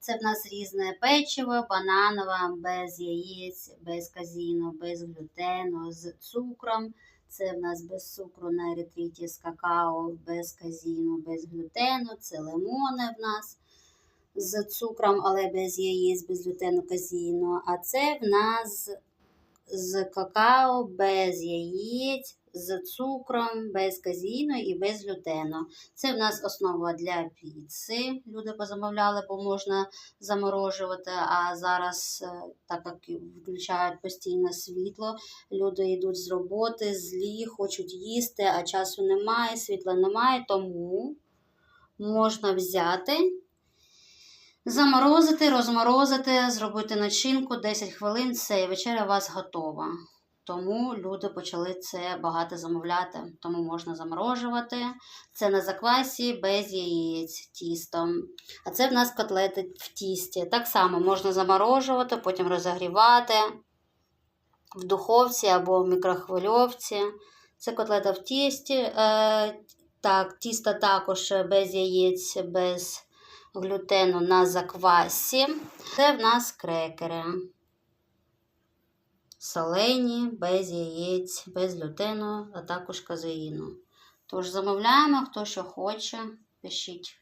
Це в нас різне печиво, бананове, без яєць, без казіну, без глютену, з цукром. Це в нас без цукру на ретриті, з какао, без казіну, без глютену. Це лимони в нас з цукром, але без яєць, без глютену, казіну. А це в нас з какао, без яєць, з цукром, без казіну і без глютену. Це в нас основа для піци. Люди позамовляли, бо можна заморожувати. А зараз, е, так як включають постійно світло, люди йдуть з роботи, злі, хочуть їсти, а часу немає, світла немає, тому можна взяти. Заморозити, розморозити, зробити начинку 10 хвилин, все, і вечеря у вас готова. Тому люди почали це багато замовляти, тому можна заморожувати. Це на заквасі без яєць тістом. А це в нас котлети в тісті. Так само можна заморожувати, потім розігрівати в духовці або в мікрохвильовці. Це котлета в тісті. Е, так, тісто також без яєць, без глютену на заквасі. Це в нас крекери. Солені, без яєць, без глютену, а також казеїну. Тож замовляємо, хто що хоче, пишіть.